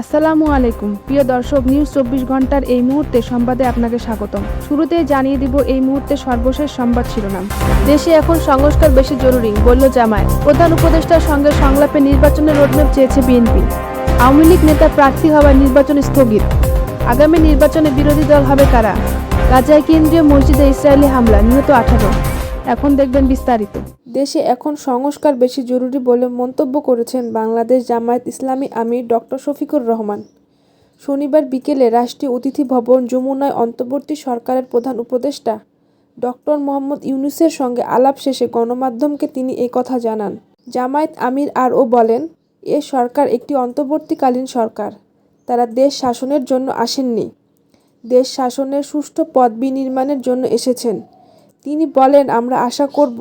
আসসালামু আলাইকুম। প্রিয় দর্শক নিউজ চব্বিশ ঘণ্টার এই মুহূর্তে সংবাদে আপনাকে স্বাগতম। শুরুতেই জানিয়ে দিব এই মুহূর্তে সর্বশেষ সংবাদ শিরোনাম। দেশে এখন সংস্কার বেশি জরুরি, বলল জামায়াত। প্রধান উপদেষ্টার সঙ্গে সংলাপে নির্বাচনের রোডম্যাপ চেয়েছে বিএনপি। আওয়ামী লীগ নেতা প্রার্থী হওয়ায় নির্বাচন স্থগিত। আগামী নির্বাচনে বিরোধী দল হবে কারা? গাজায় কেন্দ্রীয় মসজিদে ইসরায়েলি হামলা, নিহত আঠারো এখন দেখবেন বিস্তারিত। দেশে এখন সংস্কার বেশি জরুরি বলে মন্তব্য করেছেন বাংলাদেশ জামায়াত ইসলামী আমির ডক্টর শফিকুর রহমান। শনিবার বিকেলে রাষ্ট্রীয় অতিথি ভবন যমুনায় অন্তর্বর্তী সরকারের প্রধান উপদেষ্টা ডক্টর মোহাম্মদ ইউনুসের সঙ্গে আলাপ শেষে গণমাধ্যমকে তিনি এই কথা জানান। জামায়াত আমির আরও বলেন, এ সরকার একটি অন্তর্বর্তীকালীন সরকার। তারা দেশ শাসনের জন্য আসেননি। দেশ শাসনের সুষ্ঠু পদ বিনির্মাণের জন্য এসেছেন। তিনি বলেন, আমরা আশা করব,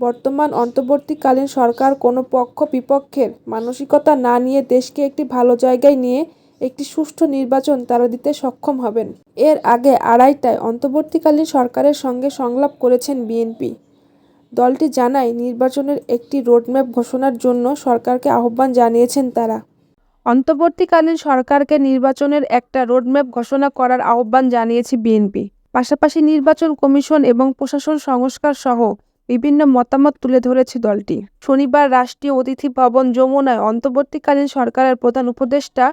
বর্তমান অন্তর্বর্তীকালীন সরকার কোনো পক্ষ বিপক্ষের মানসিকতা না নিয়ে দেশকে একটি ভালো জায়গায় নিয়ে একটি সুষ্ঠু নির্বাচন তারা দিতে সক্ষম হবেন। এর আগে আড়াইটায় অন্তর্বর্তীকালীন সরকারের সঙ্গে সংলাপ করেছেন বিএনপি। দলটি জানায়, নির্বাচনের একটি রোডম্যাপ ঘোষণার জন্য সরকারকে আহ্বান জানিয়েছেন তারা। অন্তর্বর্তীকালীন সরকারকে নির্বাচনের একটা রোডম্যাপ ঘোষণা করার আহ্বান জানিয়েছে বিএনপি। পাশাপাশি নির্বাচন কমিশন এবং প্রশাসন সংস্কার সহ বিভিন্ন মতামত তুলে ধরেছে দলটি। শনিবার রাষ্ট্রীয় অতিথি ভবন যমুনায় অন্তর্বর্তীকালীন সরকারের প্রধান উপদেষ্টা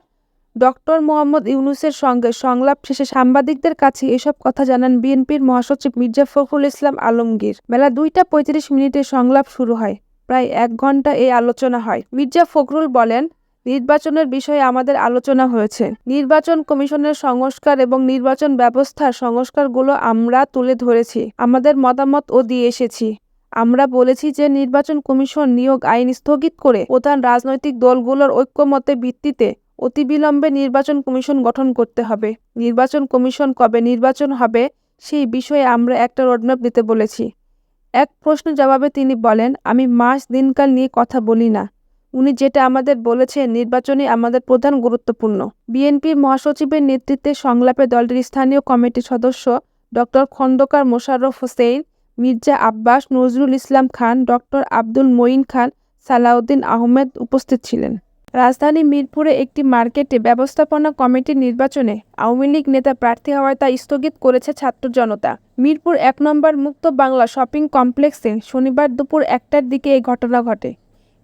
ডক্টর মোহাম্মদ ইউনুসের সঙ্গে সংলাপ শেষে সাংবাদিকদের কাছে এসব কথা জানান বিএনপির মহাসচিব মির্জা ফখরুল ইসলাম আলমগীর। বেলা দুইটা পঁয়ত্রিশ মিনিটে সংলাপ শুরু হয়। প্রায় এক ঘণ্টা এই আলোচনা হয়। মির্জা ফখরুল বলেন নির্বাচনের বিষয়ে আমাদের আলোচনা হয়েছে। নির্বাচন কমিশনের সংস্কার এবং নির্বাচন ব্যবস্থার সংস্কারগুলো আমরা তুলে ধরেছি। আমাদের মতামতও দিয়ে এসেছি। আমরা বলেছি যে নির্বাচন কমিশন নিয়োগ আইন স্থগিত করে প্রধান রাজনৈতিক দলগুলোর ঐক্যমতে ভিত্তিতে অতিবিলম্বে নির্বাচন কমিশন গঠন করতে হবে। নির্বাচন কমিশন কবে নির্বাচন হবে সেই বিষয়ে আমরা একটা রোডম্যাপ দিতে বলেছি। এক প্রশ্ন জবাবে তিনি বলেন, আমি মাস, দিনকাল নিয়ে কথা বলি না। উনি যেটা আমাদের বলেছেন, নির্বাচনই আমাদের প্রধান গুরুত্বপূর্ণ। বিএনপির মহাসচিবের নেতৃত্বে সংলাপে দলটির স্থানীয় কমিটির সদস্য ডক্টর খন্দকার মোশাররফ হোসেন, মির্জা আব্বাস, নজরুল ইসলাম খান, ডক্টর আব্দুল মঈন খান, সালাউদ্দিন আহমেদ উপস্থিত ছিলেন। রাজধানী মিরপুরে একটি মার্কেটে ব্যবস্থাপনা কমিটির নির্বাচনে আওয়ামী লীগ নেতা প্রার্থী হওয়ায় তা স্থগিত করেছে ছাত্র জনতা। মিরপুর এক নম্বর মুক্ত বাংলা শপিং কমপ্লেক্সে শনিবার দুপুর একটার দিকে এই ঘটনা ঘটে।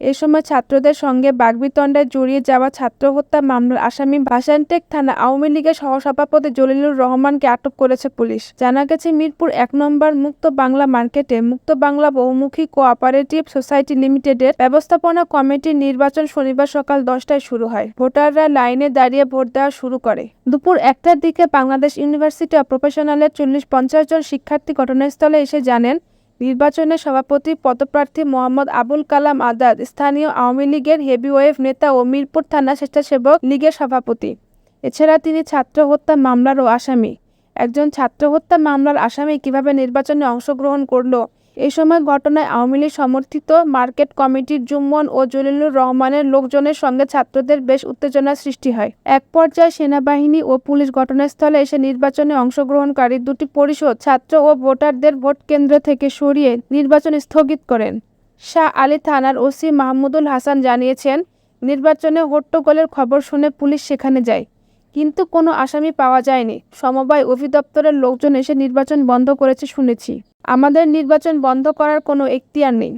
এ সময় ছাত্রদের সঙ্গে বাগবিতণ্ডায় জড়িয়ে যাওয়া ছাত্র হত্যা মামলার আসামি ভাসানটেক থানা আওয়ামী লীগের সহসভাপতি জলিলুর রহমানকে আটক করেছে পুলিশ। জানা গেছে, মিরপুর এক নম্বর মুক্ত বাংলা মার্কেটে মুক্ত বাংলা বহুমুখী কোঅপারেটিভ সোসাইটি লিমিটেডের ব্যবস্থাপনা কমিটির নির্বাচন শনিবার সকাল দশটায় শুরু হয়। ভোটাররা লাইনে দাঁড়িয়ে ভোট দেওয়া শুরু করে। দুপুর একটার দিকে বাংলাদেশ ইউনিভার্সিটি অব প্রফেশনালের চল্লিশ পঞ্চাশ জন শিক্ষার্থী ঘটনাস্থলে এসে জানেন নির্বাচনে সভাপতি পদপ্রার্থী মোহাম্মদ আবুল কালাম আজাদ, স্থানীয় আওয়ামী লীগের হেভিওয়েভ নেতা ও মিরপুর থানা স্বেচ্ছাসেবক লীগের সভাপতি। এছাড়া তিনি ছাত্র হত্যা মামলারও আসামি। একজন ছাত্র হত্যা মামলার আসামি কীভাবে নির্বাচনে অংশগ্রহণ করল এই সময় ঘটনায় আওয়ামী লীগ সমর্থিত মার্কেট কমিটির জুম্মন ও জলিলুর রহমানের লোকজনের সঙ্গে ছাত্রদের বেশ উত্তেজনার সৃষ্টি হয়। এক পর্যায়ে সেনাবাহিনী ও পুলিশ ঘটনাস্থলে এসে নির্বাচনে অংশগ্রহণকারী দুটি পরিষদ ছাত্র ও ভোটারদের ভোট কেন্দ্র থেকে সরিয়ে নির্বাচন স্থগিত করেন। শাহ আলী থানার ওসি মাহমুদুল হাসান জানিয়েছেন, নির্বাচনে হট্টগোলের খবর শুনে পুলিশ সেখানে যায়। কিন্তু কোনো আসামি পাওয়া যায়নি। সমবায় অভিদপ্তরের লোকজন এসে নির্বাচন বন্ধ করেছে শুনেছি। আমাদের নির্বাচন বন্ধ করার কোনো এখতিয়ার নেই।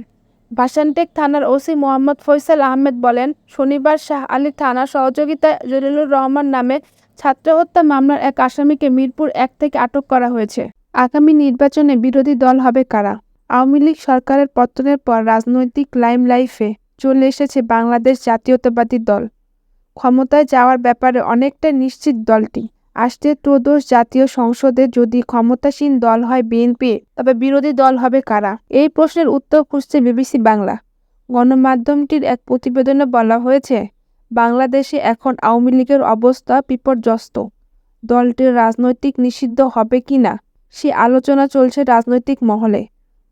ভাসানটেক থানার ওসি মোহাম্মদ ফয়সাল আহমেদ বলেন, শনিবার শাহ আলী থানা সহযোগিতায় জলিলুর রহমান নামে ছাত্র হত্যা মামলার এক আসামিকে মিরপুর এক থেকে আটক করা হয়েছে। আগামী নির্বাচনে বিরোধী দল হবে কারা? আওয়ামী লীগ সরকারের পতনের পর রাজনৈতিক লাইম লাইফে চলে এসেছে বাংলাদেশ জাতীয়তাবাদী দল। ক্ষমতায় যাওয়ার ব্যাপারে অনেকটাই নিশ্চিত দলটি। আসছে ত্রয়োদশ জাতীয় সংসদে যদি ক্ষমতাসীন দল হয় বিএনপি, তবে বিরোধী দল হবে কারা? এই প্রশ্নের উত্তর খুঁজছে বিবিসি বাংলা। গণমাধ্যমটির এক প্রতিবেদনে বলা হয়েছে, বাংলাদেশে এখন আওয়ামী লীগের অবস্থা বিপর্যস্ত। দলটির রাজনৈতিক নিষিদ্ধ হবে কিনা, সে আলোচনা চলছে রাজনৈতিক মহলে।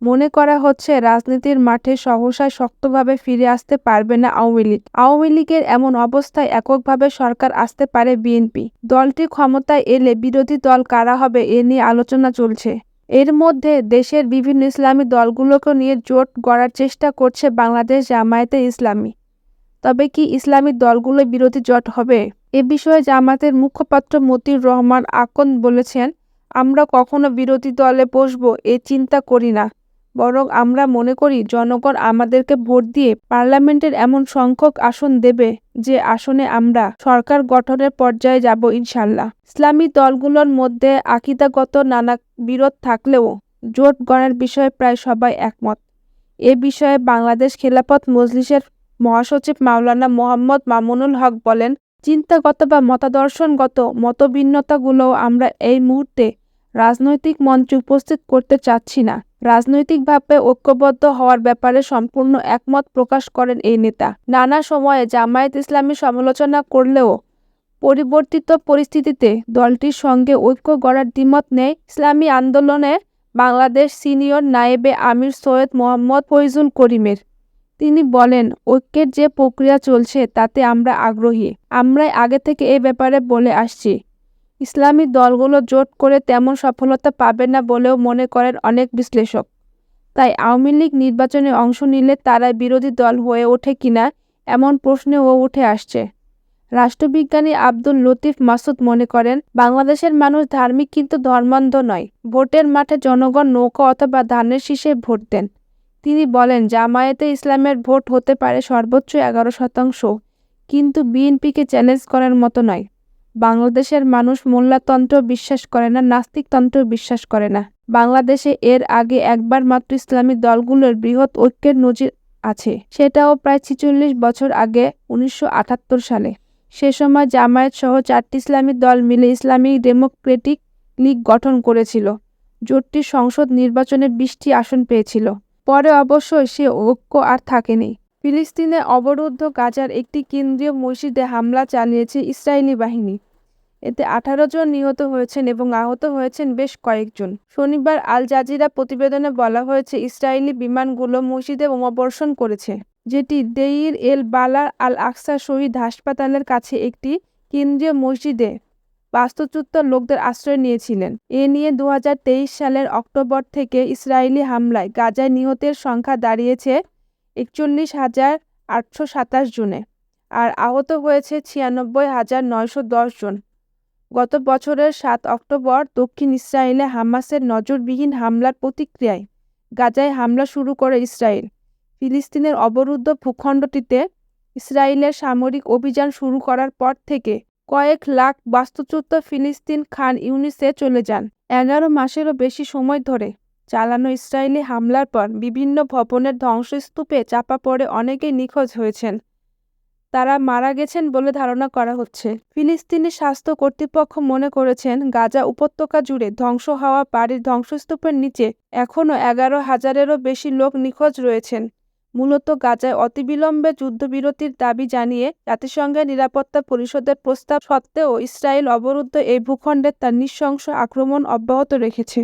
মনে করা হচ্ছে রাজনীতির মাঠে সহসায় শক্তভাবে ফিরে আসতে পারবে না আওয়ামী লীগ। আওয়ামী লীগের এমন অবস্থায় এককভাবে সরকার আসতে পারে বিএনপি। দলটি ক্ষমতায় এলে বিরোধী দল কারা হবে এ নিয়ে আলোচনা চলছে। এর মধ্যে দেশের বিভিন্ন ইসলামী দলগুলোকে নিয়ে জোট গড়ার চেষ্টা করছে বাংলাদেশ জামায়াতে ইসলামী। তবে কি ইসলামী দলগুলো বিরোধী জোট হবে? এ বিষয়ে জামাতের মুখপাত্র মতিউর রহমান আকন বলেছেন, আমরা কখনো বিরোধী দলে বসবো এ চিন্তা করি না। বরং আমরা মনে করি জনগণ আমাদেরকে ভোট দিয়ে পার্লামেন্টের এমন সংখ্যক আসন দেবে যে আসনে আমরা সরকার গঠনের পর্যায়ে যাব ইনশাল্লাহ। ইসলামী দলগুলোর মধ্যে আকিদাগত নানা বিরোধ থাকলেও জোট গড়ার বিষয়ে প্রায় সবাই একমত। এ বিষয়ে বাংলাদেশ খেলাফত মজলিসের মহাসচিব মাওলানা মোহাম্মদ মামুনুল হক বলেন, চিন্তাগত বা মতাদর্শনগত মতভিন্নতাগুলোও আমরা এই মুহূর্তে রাজনৈতিক মঞ্চে উপস্থিত করতে চাচ্ছি না। রাজনৈতিকভাবে ঐক্যবদ্ধ হওয়ার ব্যাপারে সম্পূর্ণ একমত প্রকাশ করেন এই নেতা। নানা সময়ে জামায়াত ইসলামী সমালোচনা করলেও পরিবর্তিত পরিস্থিতিতে দলটির সঙ্গে ঐক্য গড়ার দ্বিমত নেই। ইসলামী আন্দোলনে বাংলাদেশ সিনিয়র নায়েবে আমির সৈয়দ মোহাম্মদ ফৈজুল করিমের। তিনি বলেন, ঐক্যের যে প্রক্রিয়া চলছে, তাতে আমরা আগ্রহী। আমরাই আগে থেকে এ ব্যাপারে বলে আসছি। ইসলামী দলগুলো জোট করে তেমন সফলতা পাবে না বলেও মনে করেন অনেক বিশ্লেষক। তাই আওয়ামী লীগ নির্বাচনে অংশ নিলে তারা বিরোধী দল হয়ে ওঠে কিনা এমন প্রশ্নও উঠে আসছে। রাষ্ট্রবিজ্ঞানী আব্দুল লতিফ মাসুদ মনে করেন, বাংলাদেশের মানুষ ধার্মিক কিন্তু ধর্মান্ধ নয়। ভোটের মাঠে জনগণ নৌকা অথবা ধানের শীষে ভোট দেন। তিনি বলেন, জামায়াতে ইসলামের ভোট হতে পারে সর্বোচ্চ এগারো শতাংশ, কিন্তু বিএনপিকে চ্যালেঞ্জ করার মতো নয়। বাংলাদেশের মানুষ মোল্লাতন্ত্র বিশ্বাস করে না, নাস্তিকতন্ত্র বিশ্বাস করে না। বাংলাদেশে এর আগে একবার মাত্র ইসলামী দলগুলোর বৃহৎ ঐক্যের নজির আছে। সেটাও প্রায় ছিচল্লিশ বছর আগে, উনিশশো আটাত্তর সালে। সে সময় জামায়াত সহ চারটি ইসলামী দল মিলে ইসলামিক ডেমোক্রেটিক লীগ গঠন করেছিল। জোটটি সংসদ নির্বাচনে বিশটি আসন পেয়েছিল। পরে অবশ্যই সে ঐক্য আর থাকেনি। ফিলিস্তিনে অবরুদ্ধ গাজার একটি কেন্দ্রীয় মসজিদে হামলা চালিয়েছে ইসরায়েলি বাহিনী। এতে আঠারো জন নিহত হয়েছেন এবং আহত হয়েছেন বেশ কয়েকজন। শনিবার আল জাজিরা প্রতিবেদনে বলা হয়েছে, ইসরায়েলি বিমানগুলো মসজিদে বোমাবর্ষণ করেছে, যেটি দেইর এল বালার আল আকসা শহীদ হাসপাতালের কাছে একটি কেন্দ্রীয় মসজিদে বাস্তুচ্যুত লোকদের আশ্রয় নিয়েছিলেন। এ নিয়ে দু হাজার তেইশ সালের অক্টোবর থেকে ইসরায়েলি হামলায় গাজায় নিহতের সংখ্যা দাঁড়িয়েছে একচল্লিশ হাজার আটশো সাতাশ জনে আর আহত হয়েছে ছিয়ানব্বই হাজার নয়শো দশ জন। গত বছরের সাত অক্টোবর দক্ষিণ ইসরায়েলে হামাসের নজরবিহীন হামলার প্রতিক্রিয়ায় গাজায় হামলা শুরু করে ইসরায়েল। ফিলিস্তিনের অবরুদ্ধ ভূখণ্ডটিতে ইসরায়েলের সামরিক অভিযান শুরু করার পর থেকে কয়েক লাখ বাস্তুচ্যুত ফিলিস্তিন খান ইউনিসে চলে যান। এগারো মাসেরও বেশি সময় ধরে চালানো ইসরায়েলি হামলার পর বিভিন্ন ভবনের ধ্বংসস্তূপে চাপা পড়ে অনেকেই নিখোঁজ হয়েছেন। তারা মারা গেছেন বলে ধারণা করা হচ্ছে। ফিলিস্তিনি স্বাস্থ্য কর্তৃপক্ষ মনে করেছেন, গাজা উপত্যকা জুড়ে ধ্বংস হওয়া বাড়ির ধ্বংসস্তূপের নিচে এখনও এগারো হাজারেরও বেশি লোক নিখোঁজ রয়েছেন। মূলত গাজায় অতিবিলম্বে যুদ্ধবিরতির দাবি জানিয়ে জাতিসংঘের নিরাপত্তা পরিষদের প্রস্তাব সত্ত্বেও ইসরায়েল অবরুদ্ধ এই ভূখণ্ডে তার নৃশংস আক্রমণ অব্যাহত রেখেছে।